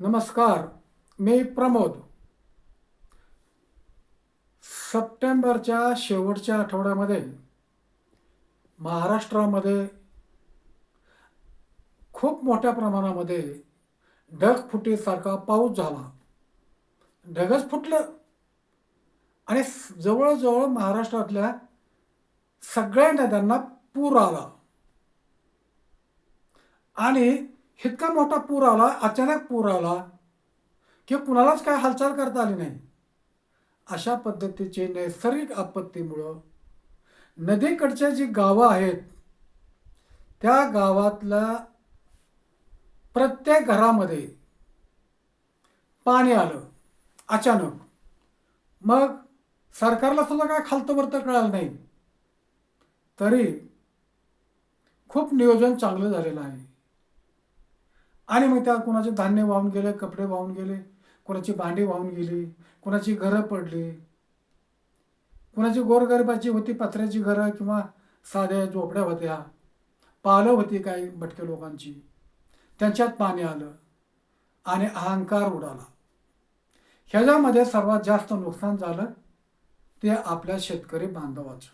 नमस्कार मी प्रमोद. सप्टेंबरच्या शेवटच्या आठवड्यामध्ये महाराष्ट्रामध्ये खूप मोठ्या प्रमाणामध्ये ढगफुटीसारखा पाऊस झाला. ढगच फुटलं. आणि जवळजवळ महाराष्ट्रातल्या सगळ्या नद्यांना पूर आला. आणि इतका मोठा पूर आला अचानक पूर आला की कुणालाच काय हालचाल करता आली नाही. अशा पद्धतीची नैसर्गिक आपत्तीमुळं नदीकडच्या जी गावं आहेत त्या गावातल्या प्रत्येक घरामध्ये पाणी आलं अचानक. मग सरकारला सुद्धा काय खालतं वरतं कळालं नाही. तरी खूप नियोजन चांगलं झालेलं आहे. आणि मग त्या कोणाचे धान्य वाहून गेले कपडे वाहून गेले कोणाची भांडी वाहून गेली कोणाची घरं पडली कोणाची गोरगरिबाची होती पत्र्याची घरं किंवा साध्या झोपड्या होत्या पालं होती काही भटके लोकांची. त्यांच्यात पाणी आलं आणि अहंकार उडाला. ह्याच्यामध्ये सर्वात जास्त नुकसान झालं ते आपल्या शेतकरी बांधवाचं.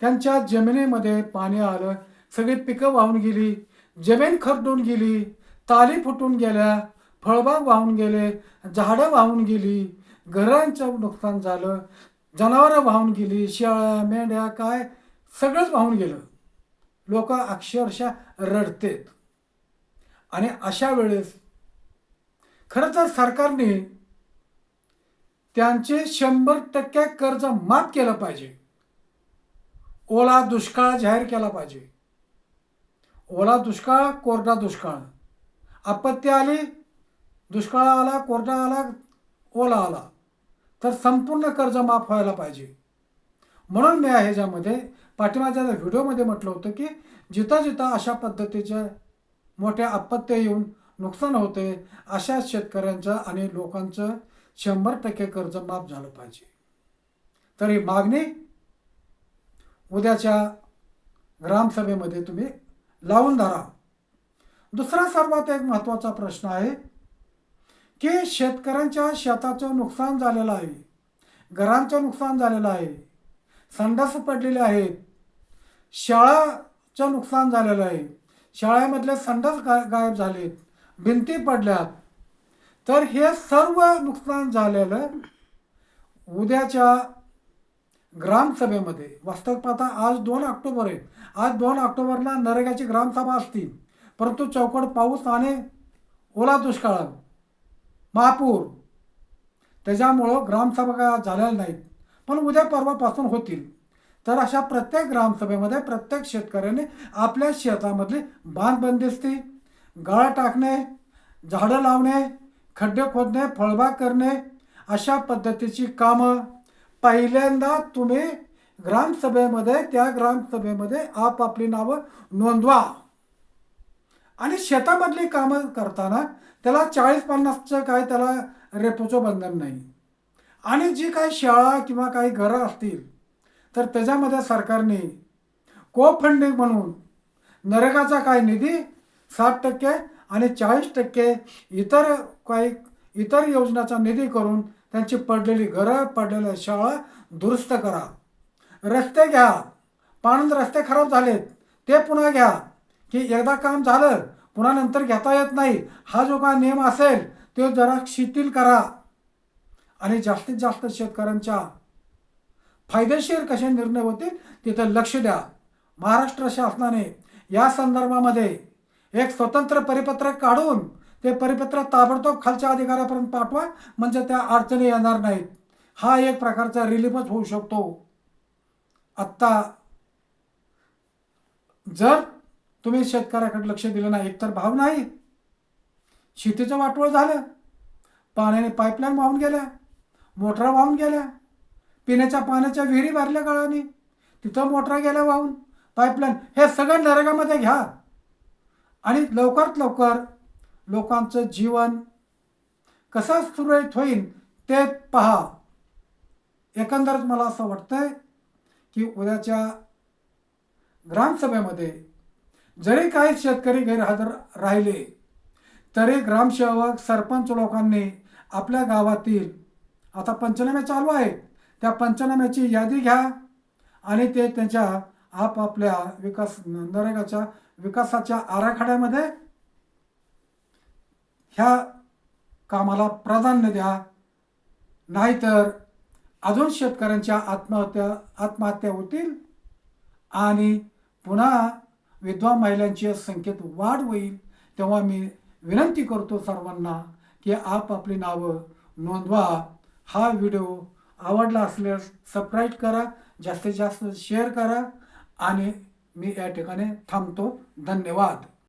त्यांच्या जमिनीमध्ये पाणी आलं सगळी पिकं वाहून गेली जमीन खरडून गेली ताली फुटून गेल्या फळबाग वाहून गेले झाडं वाहून गेली घरांचं नुकसान झालं जनावरं वाहून गेली शेळ्या मेंढ्या काय सगळंच वाहून गेलं. लोक अक्षरशः रडतेत. आणि अशा वेळेस खरं तर सरकारने त्यांचे शंभर टक्के कर्ज माफ केलं पाहिजे. ओला दुष्काळ जाहीर केला पाहिजे. ओला दुष्काळ कोरडा दुष्काळ. आपत्ती आली दुष्काळ आला कोरडा आला ओला आला तर संपूर्ण कर्ज माफ व्हायला पाहिजे. म्हणून मी ह्याच्यामध्ये पाठिंबाच्या व्हिडिओमध्ये म्हटलं होतं की जिथं जिथं अशा पद्धतीच्या मोठ्या आपत्त्या येऊन नुकसान होते अशा शेतकऱ्यांचं आणि लोकांचं शंभर टक्के कर्ज माफ झालं पाहिजे. तर ही मागणी उद्याच्या ग्रामसभेमध्ये तुम्ही लावून धरा. दुसरा सर्वात एक महत्त्वाचा प्रश्न आहे की शेतकऱ्यांच्या शेताचं नुकसान झालेलं आहे. घरांचं नुकसान झालेलं आहे. संडास पडलेले आहेत. शाळाचं नुकसान झालेलं आहे. शाळेमधले संडास गा गायब झालेत. भिंती पडल्यात. तर हे सर्व नुकसान झालेलं उद्याच्या ग्रामसभेमध्ये. वास्तव पाहता आज दोन ऑक्टोबर आहे. आज दोन ऑक्टोबरला नरेगाची ग्रामसभा असतील परंतु चौकड पाऊस आणि ओला दुष्काळ महापूर. त्याच्यामुळं ग्रामसभा काय झालेल्या नाहीत पण उद्या परवापासून होतील. तर अशा प्रत्येक ग्रामसभेमध्ये प्रत्येक शेतकऱ्याने आपल्या शेतामधली बांध बंदिस्ती गाळा टाकणे झाडं लावणे खड्डे खोदणे फळबाग करणे अशा पद्धतीची कामं पहिल्यांदा तुम्ही ग्रामसभेमध्ये त्या ग्रामसभेमध्ये आपापली नावं नोंदवा. आणि शेतामधली कामं करताना त्याला चाळीस पन्नासचं काय त्याला रेपोचं बंधन नाही. आणि जी काही शाळा किंवा काही घरं असतील तर त्याच्यामध्ये सरकारने को फंडिंग म्हणून नरकाचा काय निधी साठ टक्के आणि चाळीस टक्के इतर काही इतर योजनाचा निधी करून त्यांची पडलेली घरं पडलेल्या शाळा दुरुस्त करा. रस्ते घ्या. पाणंद रस्ते खराब झालेत ते पुन्हा घ्या. की एकदा काम झालं पुन्हा नंतर घेता येत नाही. हा जो काय नियम असेल तो जरा शिथिल करा. आणि जास्तीत जास्त शेतकऱ्यांच्या फायदेशीर कसे निर्णय होतील तिथं लक्ष द्या. महाराष्ट्र शासनाने या संदर्भामध्ये एक स्वतंत्र परिपत्रक काढून ते परिपत्रक ताबडतोब खालच्या अधिकाऱ्यापर्यंत पाठवा म्हणजे त्या अडचणी येणार नाहीत. हा एक प्रकारचा रिलीफच होऊ शकतो. आत्ता जर तुम्ही शेतकऱ्याकडे लक्ष दिलं नाही एकतर भाव नाही. शेतीचं वाटोळ झालं. पाण्याने पाईपलाईन वाहून गेल्या. मोटरा वाहून गेल्या. पिण्याच्या पाण्याच्या विहिरी भरल्या काळाने तिथं मोटरा गेल्या वाहून. पाईपलाईन हे सगळं नरेगामध्ये घ्या. आणि लवकरात लवकर लोकांचं जीवन कसं सुरळीत होईल ते पहा. एकंदरच मला असं वाटतंय की उद्याच्या ग्रामसभेमध्ये जरी काही शेतकरी गैरहजर राहिले तरी ग्रामसेवक सरपंच लोकांनी आपल्या गावातील आता पंचनामे चालू आहेत. त्या पंचनाम्याची यादी घ्या आणि ते त्यांच्या आपापल्या विकास नरेगाच्या विकासाच्या आराखड्यामध्ये ह्या कामाला प्राधान्य द्या. नाहीतर अजून शेतकऱ्यांच्या आत्महत्या आत्महत्या होतील आणि पुन्हा विधवा महिलांची संख्येत वाढ होईल तेव्हा मी विनंती करतो सर्वांना की आपापली नावं नोंदवा. हा व्हिडिओ आवडला असल्यास सबस्क्राईब करा जास्तीत जास्त शेअर करा आणि मी या ठिकाणी थांबतो. धन्यवाद.